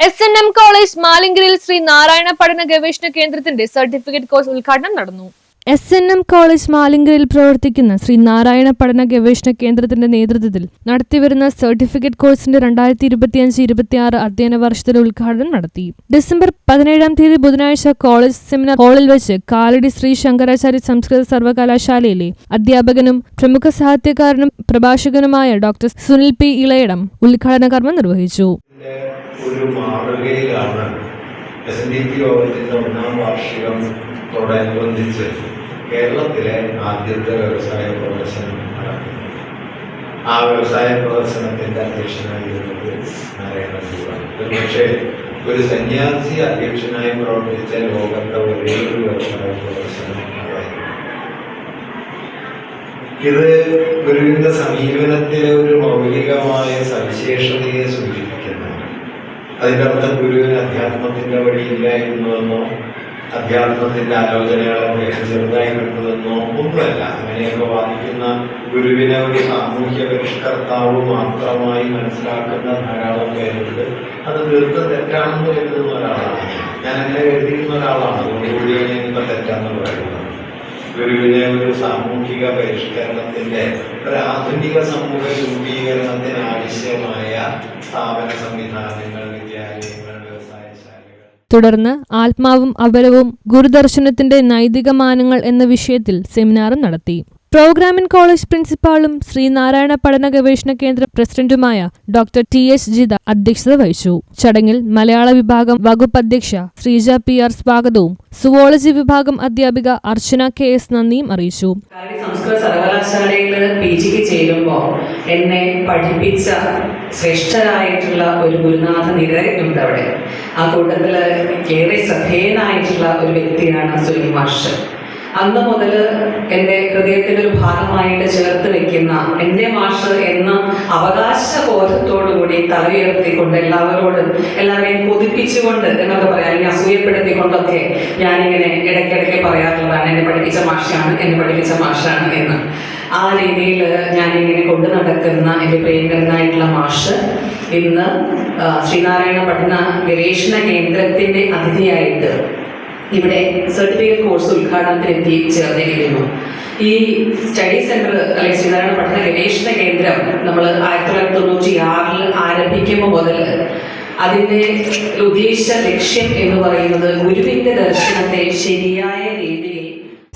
S N M college മാലിങ്കരയിൽ ശ്രീ നാരായണ പഠന ഗവേഷണ കേന്ദ്രത്തിന്റെ സർട്ടിഫിക്കറ്റ് കോഴ്സ് ഉദ്ഘാടനം നടന്നു. എസ് എൻ എം കോളേജ് മാലിങ്കരയിൽ പ്രവർത്തിക്കുന്ന ശ്രീ നാരായണ പഠന ഗവേഷണ കേന്ദ്രത്തിന്റെ നേതൃത്വത്തിൽ നടത്തിവരുന്ന സർട്ടിഫിക്കറ്റ് കോഴ്സിന്റെ രണ്ടായിരത്തി ഇരുപത്തിയഞ്ച് ഇരുപത്തിയാറ് അധ്യയന വർഷത്തിലെ ഉദ്ഘാടനം നടത്തി. ഡിസംബർ പതിനേഴാം തീയതി ബുധനാഴ്ച കോളേജ് സെമിനാർ ഹാളിൽ വെച്ച് കാലടി ശ്രീ ശങ്കരാചാര്യ സംസ്കൃത സർവകലാശാലയിലെ അധ്യാപകനും പ്രമുഖ സാഹിത്യകാരനും പ്രഭാഷകനുമായ ഡോക്ടർ സുനിൽ പി ഇളയടം ഉദ്ഘാടന കർമ്മം നിർവഹിച്ചു. ഒരു മാതൃകയിലാണ് എസ് ഡി പി ഓഫീസിന്റെ ഒന്നാം വാർഷികത്തോടനുബന്ധിച്ച് കേരളത്തിലെ ആദ്യത്തെ വ്യവസായ പ്രദർശനം നടക്കുന്നത് ആ വ്യവസായ പ്രദർശനത്തിന്റെ അധ്യക്ഷനായിരുന്നത് നാരായണ ഗുരുവാണ് പക്ഷേ ഒരു സന്യാസി അധ്യക്ഷനായി പ്രവർത്തിച്ച ലോകത്തെ ഒരേ ഒരു വ്യവസായ പ്രദർശനം ഇത് ഗുരുവിന്റെ സമീപനത്തിലെ ഒരു മൗലികമായ സവിശേഷതയെ സൂചിപ്പിക്കുന്നതാണ് അതിന്റെ അർത്ഥം ഗുരുവിന് അധ്യാത്മത്തിന്റെ വഴിയില്ലായിരുന്നുവെന്നോ അധ്യാത്മത്തിന്റെ ആലോചനകളെ അദ്ദേഹം ചെറുതായി കണ്ടതെന്നോ ഒന്നുമല്ല. അങ്ങനെയൊക്കെ വാദിക്കുന്ന ഗുരുവിനെ ഒരു സാമൂഹ്യ പരിഷ്കർത്താവ് മാത്രമായി മനസ്സിലാക്കുന്ന ധാരാളം പേരുണ്ട്. അത് തീർത്തും തെറ്റാണെന്ന് കരുതുന്ന ഒരാളാണ്. ഞാൻ അങ്ങനെ കരുതിയിരുന്ന ഒരാളാണ്. ഗുരുവിനെ ഇപ്പൊ തെറ്റാന്ന് പറയുന്നത്. ഗുരുവിനെ ഒരു സാമൂഹിക പരിഷ്കരണത്തിന്റെ ഒരു ആധുനിക സമൂഹ രൂപീകരണത്തിന് ആവശ്യമായ സ്ഥാപന സംവിധാനങ്ങൾ തുടർന്ന് ആത്മാവും അപരവും ഗുരുദർശനത്തിന്റെ നൈതിക മാനങ്ങൾ എന്ന വിഷയത്തിൽ സെമിനാറും നടത്തി. പ്രോഗ്രാമിംഗ് കോളേജ് പ്രിൻസിപ്പാളും ശ്രീനാരായണ പഠന ഗവേഷണ കേന്ദ്ര പ്രസിഡന്റുമായ ഡോക്ടർ ടി എസ് ജിത അധ്യക്ഷത വഹിച്ചു. ചടങ്ങിൽ മലയാള വിഭാഗം വകുപ്പ് അധ്യക്ഷ ശ്രീജ പി ആർ സ്വാഗതവും സുവോളജി വിഭാഗം അധ്യാപിക അർച്ചന കെ എസ് നന്ദിയും അറിയിച്ചു. സംസ്കൃത സർവകലാശാലയിൽ പി ജിക്ക് ചേരുമ്പോൾ എന്നെ പഠിപ്പിച്ച ശ്രേഷ്ഠനായിട്ടുള്ള ഒരു ഗുരുനാഥ നിരയുണ്ട് അവിടെ ആ കൂട്ടത്തിൽ ഏറെ ശ്രദ്ധേയനായിട്ടുള്ള ഒരു വ്യക്തിയാണ് സുനിൽ അന്ന് മുതൽ എന്റെ ഹൃദയത്തിന്റെ ഒരു ഭാഗമായിട്ട് ചേർത്ത് വെക്കുന്ന എന്റെ മാഷ് എന്ന അവകാശ ബോധത്തോടുകൂടി തലയുയർത്തിക്കൊണ്ട് എല്ലാവരോടും എല്ലാവരെയും കൊതിപ്പിച്ചുകൊണ്ട് എന്നൊക്കെ പറയാം അല്ലെങ്കിൽ അസൂയപ്പെടുത്തിക്കൊണ്ടൊക്കെ ഞാനിങ്ങനെ ഇടയ്ക്കിടയ്ക്ക് പറയാറുള്ളതാണ് എന്നെ പഠിപ്പിച്ച മാഷാണ് എന്നെ പഠിപ്പിച്ച മാഷാണ് എന്ന്. ആ രീതിയിൽ ഞാനിങ്ങനെ കൊണ്ടു നടക്കുന്ന എന്റെ പ്രിയങ്കരനായിട്ടുള്ള മാഷ് ഇന്ന് ശ്രീനാരായണ പഠന ഗവേഷണ കേന്ദ്രത്തിന്റെ അതിഥിയായിട്ട് ഇവിടെ സർട്ടിഫിക്കറ്റ് കോഴ്സ് ഉദ്ഘാടനത്തിന് എത്തി ചേർന്നിരിക്കുന്നു. ഈ സ്റ്റഡി സെന്റർ അല്ലെങ്കിൽ ശ്രീനാരായണ പഠന ഗവേഷണ കേന്ദ്രം നമ്മൾ ആയിരത്തി തൊള്ളായിരത്തി തൊണ്ണൂറ്റി ആറിൽ ആരംഭിക്കുമ്പോൾ മുതൽ അതിന്റെ ഉദ്ദേശ ലക്ഷ്യം എന്ന് പറയുന്നത് ഗുരുവിന്റെ ദർശനത്തെ ശരിയായ രീതിയിൽ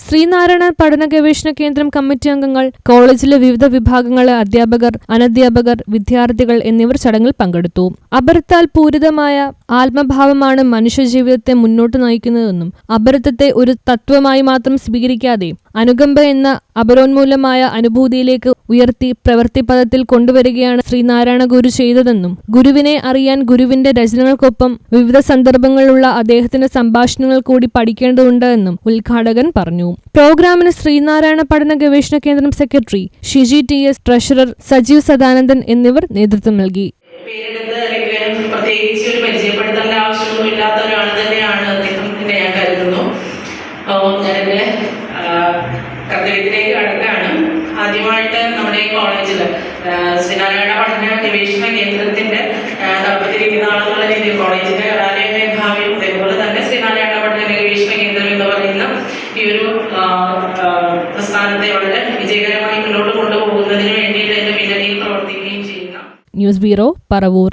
ശ്രീനാരായണ പഠന ഗവേഷണ കേന്ദ്രം കമ്മിറ്റി അംഗങ്ങൾ കോളേജിലെ വിവിധ വിഭാഗങ്ങളെ അധ്യാപകർ അനധ്യാപകർ വിദ്യാർത്ഥികൾ എന്നിവർ ചടങ്ങിൽ പങ്കെടുത്തു. അപരത്താൽ പൂരിതമായ ആത്മഭാവമാണ് മനുഷ്യജീവിതത്തെ മുന്നോട്ട് നയിക്കുന്നതെന്നും അപരത്വത്തെ ഒരു തത്വമായി മാത്രം സ്വീകരിക്കാതെ അനുകമ്പ എന്ന അപരോന്മൂലമായ അനുഭൂതിയിലേക്ക് ഉയർത്തി പ്രവൃത്തിപദത്തിൽ കൊണ്ടുവരികയാണ് ശ്രീനാരായണ ഗുരു ചെയ്തതെന്നും ഗുരുവിനെ അറിയാൻ ഗുരുവിന്റെ രചനകൾക്കൊപ്പം വിവിധ സന്ദർഭങ്ങളിലുള്ള അദ്ദേഹത്തിന്റെ സംഭാഷണങ്ങൾ കൂടി പഠിക്കേണ്ടതുണ്ട് എന്നും ഉദ്ഘാടകൻ പറഞ്ഞു. പ്രോഗ്രാമിന് ശ്രീനാരായണ പഠന ഗവേഷണ കേന്ദ്രം secretary Shiji T S treasurer Sajeev Sadanandan എന്നിവർ നേതൃത്വം നൽകി. പ്രത്യേകിച്ച് ഒരു പരിചയപ്പെടുത്തേണ്ട ആവശ്യമൊന്നും ഇല്ലാത്ത ഒരാൾ തന്നെയാണ് അദ്ദേഹം എന്ന് ഞാൻ കരുതുന്നു. ഞാനെന്റെ എന്റെ കർത്തവ്യത്തിലേക്ക് കടക്കുകയാണ് ആദ്യമായിട്ട് നമ്മുടെ കോളേജിൽ ശ്രീനാരായണ പഠന ഗവേഷണ കേന്ദ്രത്തിന്റെ തപ്പത്തിരിക്കുന്ന ആളുകളുടെ രീതിയിൽ കോളേജിന്റെ കലാലയ മേധാവിയും അതേപോലെ തന്നെ ശ്രീനാരായണ പഠന ഗവേഷണ കേന്ദ്രം എന്ന് പറയുന്ന ഈ ഒരു പ്രസ്ഥാനത്തെ വളരെ വിജയകരമായി മുന്നോട്ട് കൊണ്ടുപോകുന്നതിന് വേണ്ടിയിട്ട് എന്റെ പിന്നണിയിൽ പ്രവർത്തിക്കുകയും ചെയ്യുന്ന ന്യൂസ് ബ്യൂറോ പറവൂർ.